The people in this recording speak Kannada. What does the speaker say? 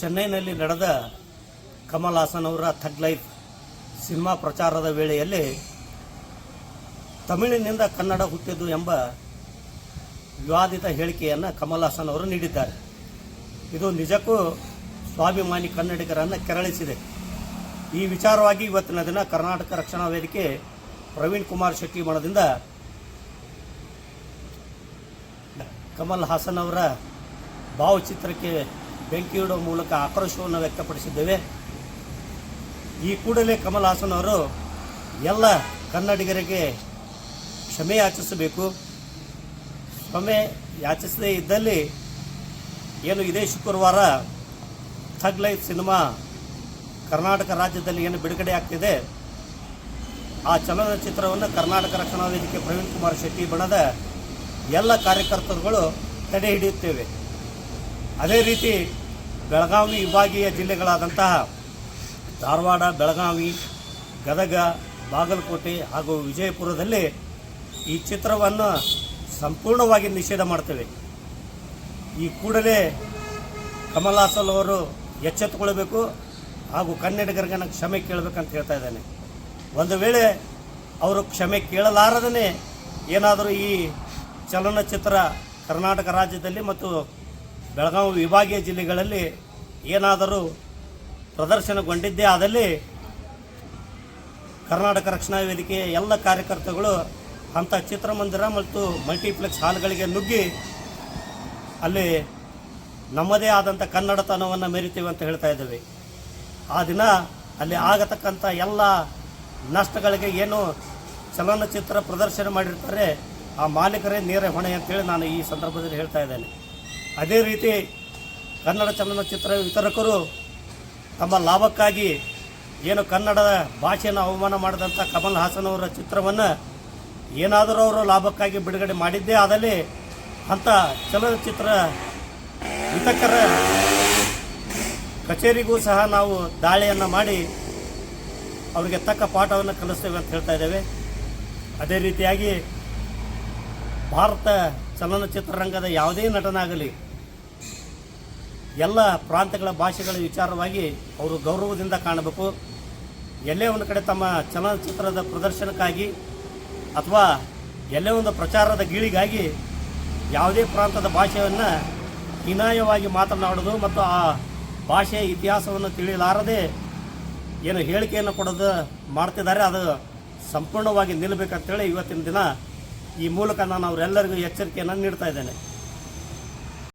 ಚೆನ್ನೈನಲ್ಲಿ ನಡೆದ ಕಮಲ್ ಹಾಸನ್ ಅವರ ಥಗ್ ಲೈಫ್ ಸಿನಿಮಾ ಪ್ರಚಾರದ ವೇಳೆಯಲ್ಲಿ ತಮಿಳಿನಿಂದ ಕನ್ನಡ ಹುಟ್ಟಿದ್ದು ಎಂಬ ವಿವಾದಿತ ಹೇಳಿಕೆಯನ್ನು ಕಮಲ್ ಹಾಸನ್ ಅವರು ನೀಡಿದ್ದಾರೆ. ಇದು ನಿಜಕ್ಕೂ ಸ್ವಾಭಿಮಾನಿ ಕನ್ನಡಿಗರನ್ನು ಕೆರಳಿಸಿದೆ. ಈ ವಿಚಾರವಾಗಿ ಇವತ್ತಿನ ದಿನ ಕರ್ನಾಟಕ ರಕ್ಷಣಾ ವೇದಿಕೆ ಪ್ರವೀಣ್ ಕುಮಾರ್ ಶೆಟ್ಟಿ ಮಠದಿಂದ ಕಮಲ್ ಹಾಸನ್ ಅವರ ಭಾವಚಿತ್ರಕ್ಕೆ ಬೆಂಕಿ ಇಡುವ ಮೂಲಕ ಆಕ್ರೋಶವನ್ನು ವ್ಯಕ್ತಪಡಿಸಿದ್ದೇವೆ. ಈ ಕೂಡಲೇ ಕಮಲ್ ಹಾಸನ್ ಅವರು ಎಲ್ಲ ಕನ್ನಡಿಗರಿಗೆ ಕ್ಷಮೆ ಯಾಚಿಸಬೇಕು. ಕ್ಷಮೆ ಯಾಚಿಸದೇ ಇದ್ದಲ್ಲಿ ಏನು ಇದೇ ಶುಕ್ರವಾರ ಥಗ್ ಲೈಫ್ ಸಿನಿಮಾ ಕರ್ನಾಟಕ ರಾಜ್ಯದಲ್ಲಿ ಏನು ಬಿಡುಗಡೆ ಆಗ್ತಿದೆ. ಆ ಚಲನಚಿತ್ರವನ್ನು ಕರ್ನಾಟಕ ರಕ್ಷಣಾ ವೇದಿಕೆ ಪ್ರವೀಣ್ ಕುಮಾರ್ ಶೆಟ್ಟಿ ಬಣದ ಎಲ್ಲ ಕಾರ್ಯಕರ್ತರುಗಳು ತಡೆ ಹಿಡಿಯುತ್ತೇವೆ. ಅದೇ ರೀತಿ ಬೆಳಗಾವಿ ವಿಭಾಗೀಯ ಜಿಲ್ಲೆಗಳಾದಂತಹ ಧಾರವಾಡ, ಬೆಳಗಾವಿ, ಗದಗ, ಬಾಗಲಕೋಟೆ ಹಾಗೂ ವಿಜಯಪುರದಲ್ಲಿ ಈ ಚಿತ್ರವನ್ನು ಸಂಪೂರ್ಣವಾಗಿ ನಿಷೇಧ ಮಾಡ್ತೇವೆ. ಈ ಕೂಡಲೇ ಕಮಲ್ ಹಾಸನ್ ಅವರು ಎಚ್ಚೆತ್ತುಕೊಳ್ಬೇಕು ಹಾಗೂ ಕನ್ನಡಿಗರಿಗೆ ನಾನು ಕ್ಷಮೆ ಕೇಳಬೇಕಂತ ಹೇಳ್ತಾ ಇದ್ದೇನೆ. ಒಂದು ವೇಳೆ ಅವರು ಕ್ಷಮೆ ಕೇಳಲಾರದೇ ಏನಾದರೂ ಈ ಚಲನಚಿತ್ರ ಕರ್ನಾಟಕ ರಾಜ್ಯದಲ್ಲಿ ಮತ್ತು ಬೆಳಗಾವಿ ವಿಭಾಗೀಯ ಜಿಲ್ಲೆಗಳಲ್ಲಿ ಏನಾದರೂ ಪ್ರದರ್ಶನಗೊಂಡಿದ್ದೇ ಆದಲ್ಲಿ ಕರ್ನಾಟಕ ರಕ್ಷಣಾ ವೇದಿಕೆಯ ಎಲ್ಲ ಕಾರ್ಯಕರ್ತಗಳು ಅಂಥ ಚಿತ್ರಮಂದಿರ ಮತ್ತು ಮಲ್ಟಿಪ್ಲೆಕ್ಸ್ ಹಾಲ್ಗಳಿಗೆ ನುಗ್ಗಿ ಅಲ್ಲಿ ನಮ್ಮದೇ ಆದಂಥ ಕನ್ನಡತನವನ್ನು ಮೆರಿತೀವಿ ಅಂತ ಹೇಳ್ತಾ ಇದ್ದೇವೆ. ಆ ದಿನ ಅಲ್ಲಿ ಆಗತಕ್ಕಂಥ ಎಲ್ಲ ನಷ್ಟಗಳಿಗೆ ಏನು ಚಲನಚಿತ್ರ ಪ್ರದರ್ಶನ ಮಾಡಿರ್ತಾರೆ, ಆ ಮಾಲೀಕರೇ ನೇರ ಹೊಣೆ ಅಂತೇಳಿ ನಾನು ಈ ಸಂದರ್ಭದಲ್ಲಿ ಹೇಳ್ತಾ ಇದ್ದೇನೆ. ಅದೇ ರೀತಿ ಕನ್ನಡ ಚಲನಚಿತ್ರ ವಿತರಕರು ತಮ್ಮ ಲಾಭಕ್ಕಾಗಿ ಏನು ಕನ್ನಡದ ಭಾಷೆಯನ್ನು ಅವಮಾನ ಮಾಡಿದಂಥ ಕಮಲ್ ಹಾಸನ್ ಅವರ ಚಿತ್ರವನ್ನು ಏನಾದರೂ ಅವರು ಲಾಭಕ್ಕಾಗಿ ಬಿಡುಗಡೆ ಮಾಡಿದ್ದೇ ಆದಲ್ಲಿ ಅಂಥ ಚಲನಚಿತ್ರ ವಿತಕರ ಕಚೇರಿಗೂ ಸಹ ನಾವು ದಾಳಿಯನ್ನು ಮಾಡಿ ಅವರಿಗೆ ತಕ್ಕ ಪಾಠವನ್ನು ಕಲಿಸ್ತೇವೆ ಅಂತ ಹೇಳ್ತಾ ಇದ್ದೇವೆ. ಅದೇ ರೀತಿಯಾಗಿ ಭಾರತ ಚಲನಚಿತ್ರರಂಗದ ಯಾವುದೇ ನಟನಾಗಲಿ ಎಲ್ಲ ಪ್ರಾಂತ್ಯಗಳ ಭಾಷೆಗಳ ವಿಚಾರವಾಗಿ ಅವರು ಗೌರವದಿಂದ ಕಾಣಬೇಕು. ಎಲ್ಲೇ ಒಂದು ಕಡೆ ತಮ್ಮ ಚಲನಚಿತ್ರದ ಪ್ರದರ್ಶನಕ್ಕಾಗಿ ಅಥವಾ ಎಲ್ಲೇ ಒಂದು ಪ್ರಚಾರದ ಗೀಳಿಗಾಗಿ ಯಾವುದೇ ಪ್ರಾಂತದ ಭಾಷೆಯನ್ನು ಹೀನಾಯವಾಗಿ ಮಾತನಾಡೋದು ಮತ್ತು ಆ ಭಾಷೆಯ ಇತಿಹಾಸವನ್ನು ತಿಳಿಯಲಾರದೆ ಏನು ಹೇಳಿಕೆಯನ್ನು ಕೊಡೋದು ಮಾಡ್ತಿದ್ದಾರೆ, ಅದು ಸಂಪೂರ್ಣವಾಗಿ ನಿಲ್ಲಬೇಕಂತೇಳಿ ಇವತ್ತಿನ ದಿನ ಈ ಮೂಲಕ ನಾನು ಅವರೆಲ್ಲರಿಗೂ ಎಚ್ಚರಿಕೆಯನ್ನು ನೀಡ್ತಾ ಇದ್ದೇನೆ.